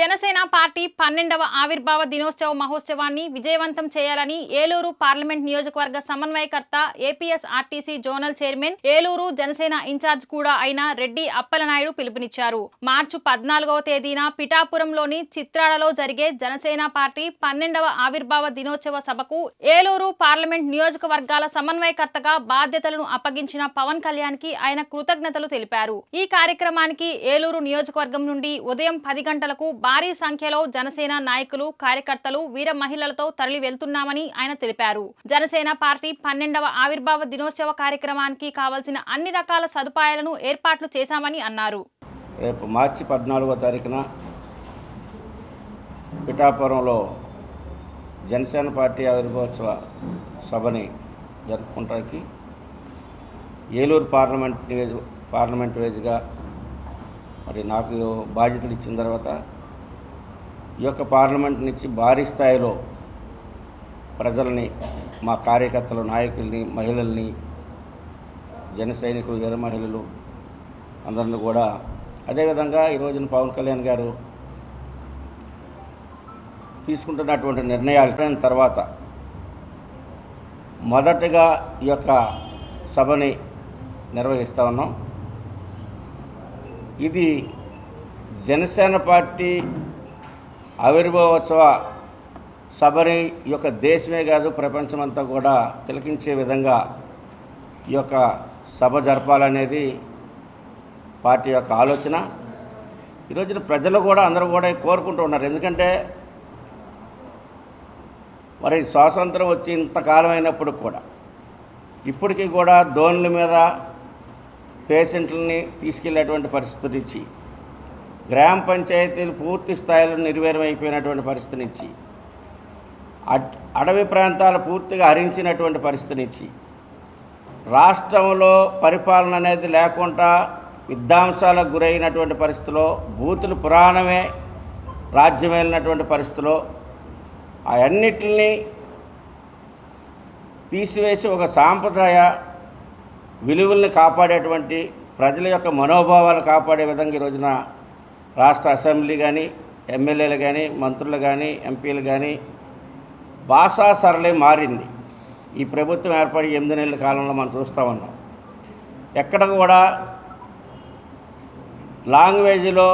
Janasena party పన్నెండవ ఆవిర్భావ దినోత్సవ మహోత్సవాన్ని విజయవంతం చేయాలని ఏలూరు పార్లమెంట్ నియోజకవర్గ సమన్వయకర్త APS RTC zonal chairman Eluru Janasena in charge కూడా అయిన రెడ్డి అప్పలనాయుడు పిలుపునిచ్చారు. మార్చి పద్నాలుగవ తేదీన పిఠాపురంలోని చిత్రాలలో జరిగే జనసేన పార్టీ పన్నెండవ ఆవిర్భావ దినోత్సవ సభకు ఏలూరు పార్లమెంట్ నియోజకవర్గాల సమన్వయకర్తగా బాధ్యతలను అప్పగించిన పవన్ కళ్యాణ్కి ఆయన కృతజ్ఞతలు తెలిపారు. ఈ కార్యక్రమానికి ఏలూరు నియోజకవర్గం నుండి ఉదయం పది గంటలకు భారీ సంఖ్యలో జనసేన నాయకులు కార్యకర్తలు వీర మహిళలతో తరలి వెళ్తున్నామని ఆయన తెలిపారు. జనసేన పార్టీ పన్నెండవ ఆవిర్భావ దినోత్సవ కార్యక్రమానికి కావలసిన అన్ని రకాల సదుపాయాలను ఏర్పాట్లు చేశామని అన్నారు. రేపు మార్చి పద్నాలుగో తారీఖున పిఠాపురంలో జనసేన పార్టీ ఆవిర్భావోత్సవ సభని జరుపుకుంటానికి ఏలూరు పార్లమెంట్ పార్లమెంటు పార్లమెంట్ మరి నాకు బాధ్యతలు ఇచ్చిన తర్వాత ఈ యొక్క పార్లమెంట్ నుంచి భారీ స్థాయిలో ప్రజల్ని మా కార్యకర్తలు నాయకుల్ని మహిళల్ని జన సైనికులు జన మహిళలు అందరిని కూడా అదేవిధంగా ఈ రోజున పవన్ కళ్యాణ్ గారు తీసుకుంటున్నటువంటి నిర్ణయాలు తర్వాత మొదటగా ఈ యొక్క సభని నిర్వహిస్తూ ఉన్నాం. ఇది జనసేన పార్టీ ఆవిర్భావోత్సవ సభని ఈ యొక్క దేశమే కాదు ప్రపంచమంతా కూడా తిలకించే విధంగా ఈ యొక్క సభ జరపాలనేది పార్టీ యొక్క ఆలోచన. ఈ రోజున ప్రజలు కూడా అందరూ కూడా కోరుకుంటూ ఉన్నారు. ఎందుకంటే మరి స్వాతంత్రం వచ్చి ఇంతకాలం అయినప్పుడు కూడా ఇప్పటికీ కూడా ధోనుల మీద పేషెంట్లని తీసుకెళ్ళేటువంటి పరిస్థితి నుంచి గ్రామ పంచాయతీలు పూర్తి స్థాయిలో నిర్వీర్యం పరిస్థితి నుంచి అడవి ప్రాంతాలు పూర్తిగా హరించినటువంటి పరిస్థితి నుంచి రాష్ట్రంలో పరిపాలన అనేది లేకుండా విధ్వంసాలకు గురైనటువంటి పరిస్థితిలో బూతులు పురాణమే రాజ్యమేలినటువంటి పరిస్థితిలో అవన్నిటిని తీసివేసి ఒక సాంప్రదాయ విలువల్ని కాపాడేటువంటి ప్రజల యొక్క మనోభావాలు కాపాడే విధంగా ఈ రోజున రాష్ట్ర అసెంబ్లీ కానీ ఎమ్మెల్యేలు కానీ మంత్రులు కానీ ఎంపీలు కానీ భాషా సరళి మారింది. ఈ ప్రభుత్వం ఏర్పడి ఎనిమిది నెలల కాలంలో మనం చూస్తూ ఉన్నాం. ఎక్కడ కూడా లాంగ్వేజ్లో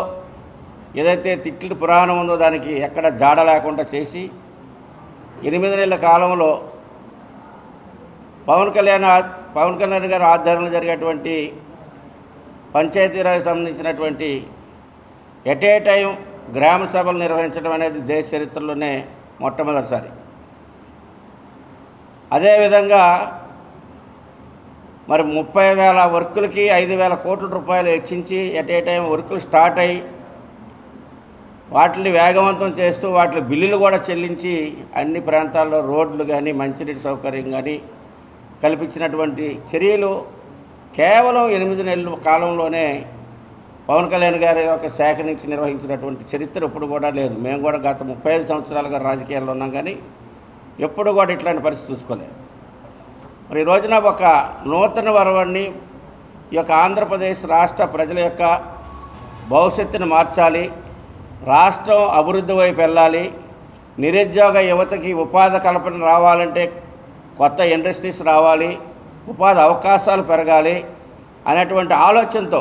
ఏదైతే తిట్లు పురాణం ఉందో దానికి ఎక్కడ జాడ లేకుండా చేసి ఎనిమిది నెలల కాలంలో పవన్ కళ్యాణ్ పవన్ కళ్యాణ్ గారి ఆధ్వర్యంలో జరిగేటువంటి పంచాయతీరాజ్ సంబంధించినటువంటి ఎట్ ఏ టైం గ్రామ సభలు నిర్వహించడం అనేది దేశ చరిత్రలోనే మొట్టమొదటిసారి. అదేవిధంగా మరి ముప్పై వేల వర్కులకి ఐదు వేల కోట్ల రూపాయలు హెచ్చించి ఎట్ ఏ టైం వర్కులు స్టార్ట్ అయ్యి వాటిని వేగవంతం చేస్తూ వాటి బిల్లులు కూడా చెల్లించి అన్ని ప్రాంతాల్లో రోడ్లు కానీ మంచినీటి సౌకర్యం కానీ కల్పించినటువంటి చర్యలు కేవలం ఎనిమిది నెలల కాలంలోనే పవన్ కళ్యాణ్ గారి యొక్క శాఖ నుంచి నిర్వహించినటువంటి చరిత్ర ఎప్పుడు కూడా లేదు. మేము కూడా గత ముప్పై ఐదు సంవత్సరాలుగా రాజకీయాల్లో ఉన్నాం కానీ ఎప్పుడు కూడా ఇట్లాంటి పరిస్థితి చూసుకోలేదు. మరి ఈ రోజున ఒక నూతన వరవాన్ని ఈ యొక్క ఆంధ్రప్రదేశ్ రాష్ట్ర ప్రజల యొక్క భవిష్యత్తును మార్చాలి రాష్ట్రం అభివృద్ధి వైపు వెళ్ళాలి నిరుద్యోగ యువతకి ఉపాధి కల్పన రావాలంటే కొత్త ఇండస్ట్రీస్ రావాలి ఉపాధి అవకాశాలు పెరగాలి అనేటువంటి ఆలోచనతో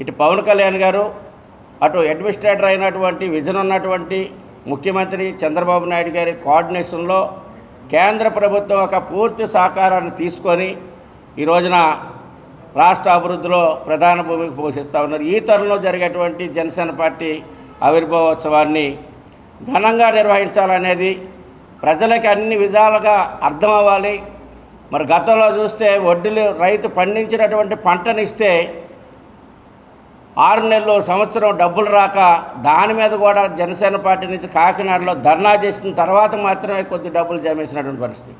ఇటు పవన్ కళ్యాణ్ గారు అటు అడ్మినిస్ట్రేటర్ అయినటువంటి విజన్ ఉన్నటువంటి ముఖ్యమంత్రి చంద్రబాబు నాయుడు గారి కోఆర్డినేషన్లో కేంద్ర ప్రభుత్వం ఒక పూర్తి సహకారాన్ని తీసుకొని ఈ రోజున రాష్ట్ర అభివృద్ధిలో ప్రధాన భూమిక పోషిస్తూ ఉన్నారు. ఈ తరుణంలో జరిగేటువంటి జనసేన పార్టీ ఆవిర్భావోత్సవాన్ని ఘనంగా నిర్వహించాలనేది ప్రజలకి అన్ని విధాలుగా అర్థమవ్వాలి. మరి గతంలో చూస్తే వడ్డీలు రైతు పండించినటువంటి పంటనిస్తే ఆరు నెలలు సంవత్సరం డబ్బులు రాక దాని మీద కూడా జనసేన పార్టీ నుంచి కాకినాడలో ధర్నా చేసిన తర్వాత మాత్రమే కొద్ది డబ్బులు జమేసినటువంటి పరిస్థితి.